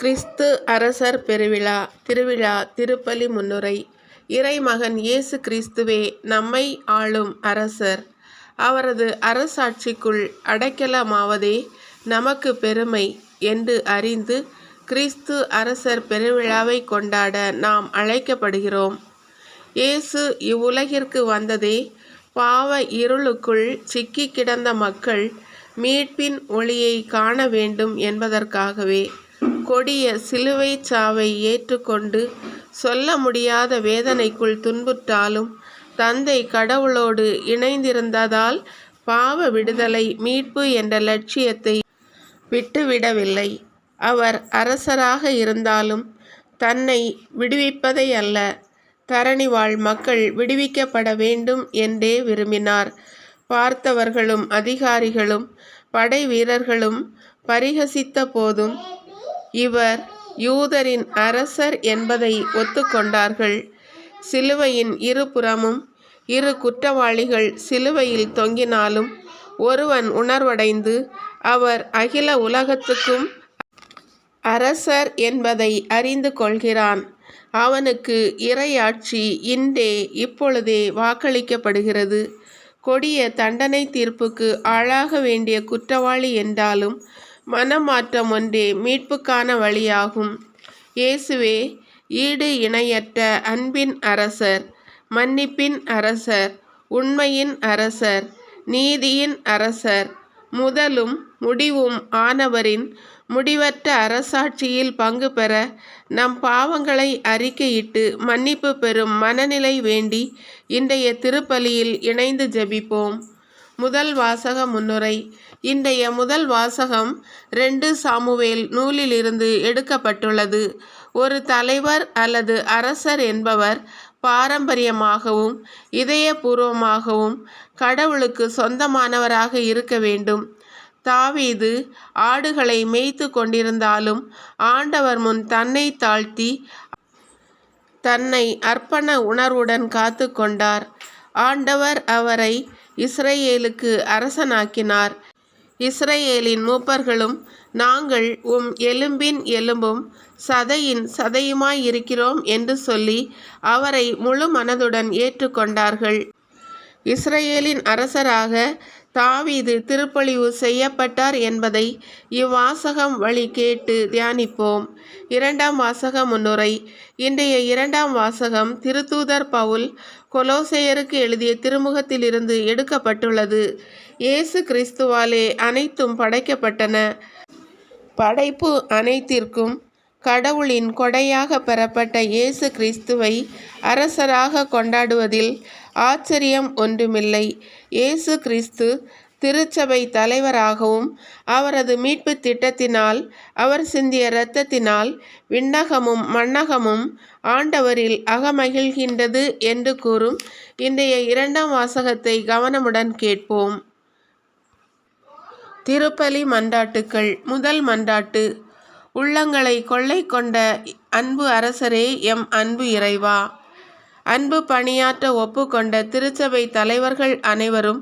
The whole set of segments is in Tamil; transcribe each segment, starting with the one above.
கிறிஸ்து அரசர் பெருவிழா திருவிழா திருப்பலி முன்னுரை. இறைமகன் இயேசு கிறிஸ்துவே நம்மை ஆளும் அரசர். அவரது அரசாட்சிக்குள் அடைக்கலமாவதே நமக்கு பெருமை என்று அறிந்து கிறிஸ்து அரசர் பெருவிழாவை கொண்டாட நாம் அழைக்கப்படுகிறோம். இயேசு இவ்வுலகிற்கு வந்ததே பாவ இருளுக்குள் சிக்கி கிடந்த மக்கள் மீட்பின் ஒளியை காண வேண்டும் என்பதற்காகவே. கொடிய சிலுவை சாவை ஏற்றுக்கொண்டு சொல்ல முடியாத வேதனைக்குள் துன்புற்றாலும் தந்தை கடவுளோடு இணைந்திருந்ததால் பாவ விடுதலை மீட்பு என்ற லட்சியத்தை விட்டுவிடவில்லை. அவர் அரசராக இருந்தாலும் தன்னை விடுவிப்பதை அல்ல தரணி வாழ் மக்கள் விடுவிக்கப்பட வேண்டும் என்றே விரும்பினார். பார்த்தவர்களும் அதிகாரிகளும் படை வீரர்களும் பரிகசித்த போதும் இவர் யூதரின் அரசர் என்பதை ஒத்துக்கொண்டார்கள். சிலுவையின் இருபுறமும் இரு குற்றவாளிகள் சிலுவையில் தொங்கினாலும் ஒருவன் உணர்வடைந்து அவர் அகில உலகத்துக்கும் அரசர் என்பதை அறிந்து கொள்கிறான். அவனுக்கு இறையாட்சி இன்றே இப்பொழுதே வாக்களிக்கப்படுகிறது. கொடிய தண்டனை தீர்ப்புக்கு ஆளாக வேண்டிய குற்றவாளி என்றாலும் மனமாற்றம் ஒன்றே மீட்புக்கான வழியாகும். இயேசுவே ஈடு இணையற்ற அன்பின் அரசர் மன்னிப்பின் அரசர் உண்மையின் அரசர் நீதியின் அரசர் முதலும் முடிவும் ஆனவரின் முடிவற்ற அரசாட்சியில் பங்கு பெற நம் பாவங்களை அறிக்கையிட்டு மன்னிப்பு பெறும் மனநிலை வேண்டி இன்றைய திருப்பலியில் இணைந்து ஜெபிப்போம். முதல் வாசக முன்னுரை. இன்றைய முதல் வாசகம் ரெண்டு சாமுவேல் நூலிலிருந்து எடுக்கப்பட்டுள்ளது. ஒரு தலைவர் அல்லது அரசர் என்பவர் பாரம்பரியமாகவும் இதயபூர்வமாகவும் கடவுளுக்கு சொந்தமானவராக இருக்க வேண்டும். தாவீது ஆடுகளை மேய்த்து கொண்டிருந்தாலும் ஆண்டவர் முன் தன்னை தாழ்த்தி தன்னை அர்ப்பண உணர்வுடன் காத்து கொண்டார். ஆண்டவர் அவரை இஸ்ரேலுக்கு அரசனாக்கினார். இஸ்ரேலின் மூப்பர்களும் நாங்கள் உம் எலும்பின் எலும்பும் சதையின் சதையுமாயிருக்கிறோம் என்று சொல்லி அவரை முழு மனதுடன் ஏற்றுக்கொண்டார்கள். இஸ்ரேலின் அரசராக தாவீது திருப்பொழிவு செய்யப்பட்டார் என்பதை இவ்வாசகம் வழி கேட்டு தியானிப்போம். இரண்டாம் வாசக முன்னுரை இன்றைய இரண்டாம் வாசகம் திருத்தூதர் பவுல் கொலோசேயருக்கு எழுதிய திருமுகத்திலிருந்து எடுக்கப்பட்டுள்ளது. இயேசு கிறிஸ்துவாலே அனைத்தும் படைக்கப்பட்டன. படைப்பு அனைத்திற்கும் கடவுளின் கொடையாக பெறப்பட்ட இயேசு கிறிஸ்துவை அரசராக கொண்டாடுவதில் ஆச்சரியம் ஒன்றுமில்லை. இயேசு கிறிஸ்து திருச்சபை தலைவராகவும் அவரது மீட்பு திட்டத்தினால் அவர் சிந்திய இரத்தத்தினால் விண்ணகமும் மண்ணகமும் ஆண்டவரில் அகமகிழ்கின்றது என்று கூறும் இன்றைய இரண்டாம் வாசகத்தை கவனமுடன் கேட்போம். திருப்பலி மன்றாட்டுக்கள் முதல் மன்றாட்டு. உள்ளங்களை கொள்ளை கொண்ட அன்பு அரசரே எம் அன்பு இறைவா. அன்பு பணியாற்ற ஒப்புக்கொண்ட திருச்சபை தலைவர்கள் அனைவரும்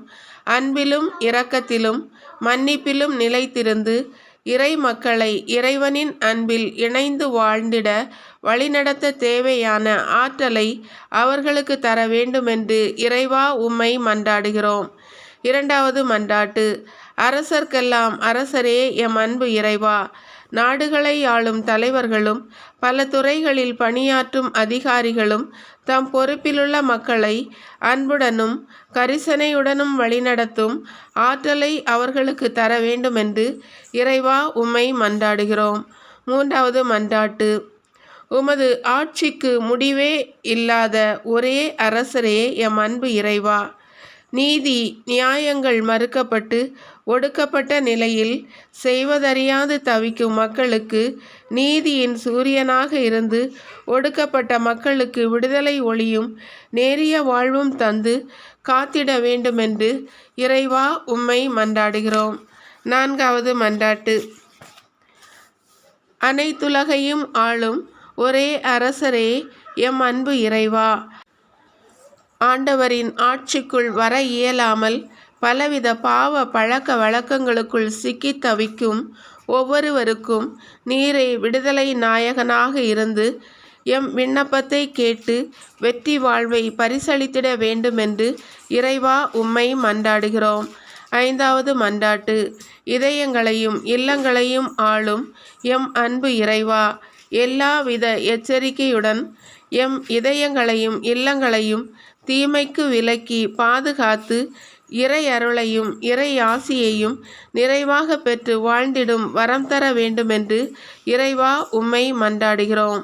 அன்பிலும் இரக்கத்திலும் மன்னிப்பிலும் நிலைத்திருந்து இறை மக்களை இறைவனின் அன்பில் இணைந்து வாழ்ந்திட வழிநடத்த தேவையான ஆற்றலை அவர்களுக்கு தர வேண்டுமென்று இறைவா உம்மை மன்றாடுகிறோம். இரண்டாவது மன்றாட்டு அரசர்க்கெல்லாம் அரசரே எம் அன்பு இறைவா நாடுகளை ஆளும் தலைவர்களும் பல துறைகளில் பணியாற்றும் அதிகாரிகளும் தம் பொறுப்பிலுள்ள மக்களை அன்புடனும் கரிசனையுடனும் வழிநடத்தும் ஆற்றலை அவர்களுக்கு தர வேண்டுமென்று இறைவா உம்மை மன்றாடுகிறோம். மூன்றாவது மன்றாட்டு. உமது ஆட்சிக்கு முடிவே இல்லாத ஒரே அரசரே எம் அன்பு இறைவா. நீதி நியாயங்கள் மறுக்கப்பட்டு ஒடுக்கப்பட்ட நிலையில் செய்வதறியாது தவிக்கும் மக்களுக்கு நீதியின் சூரியனாக இருந்து ஒடுக்கப்பட்ட மக்களுக்கு விடுதலை ஒளியும் நேரிய வாழ்வும் தந்து காத்திட வேண்டுமென்று இறைவா உம்மை மன்றாடுகிறோம். நான்காவது மன்றாட்டு. அனைத்துலகையும் ஆளும் ஒரே அரசரே எம் அன்பு இறைவா. ஆண்டவரின் ஆட்சிக்குள் வர இயலாமல் பலவித பாவ பழக்க வழக்கங்களுக்குள் சிக்கி தவிக்கும் ஒவ்வொருவருக்கும் நீரை விடுதலை நாயகனாக இருந்து எம் விண்ணப்பத்தை கேட்டு வெற்றி வாழ்வை பரிசளித்திட வேண்டுமென்று இறைவா உம்மை மன்றாடுகிறோம். ஐந்தாவது மன்றாட்டு. இதயங்களையும் இல்லங்களையும் ஆளும் எம் அன்பு இறைவா எல்லாவித எச்சரிக்கையுடன் எம் இதயங்களையும் இல்லங்களையும் தீமைக்கு விலக்கி பாதுகாத்து இறை அருளையும் இறை ஆசியையும் நிறைவாக பெற்று வாழ்ந்திடும் வரம் தர வேண்டுமென்று இறைவா உம்மை மன்றாடுகிறோம்.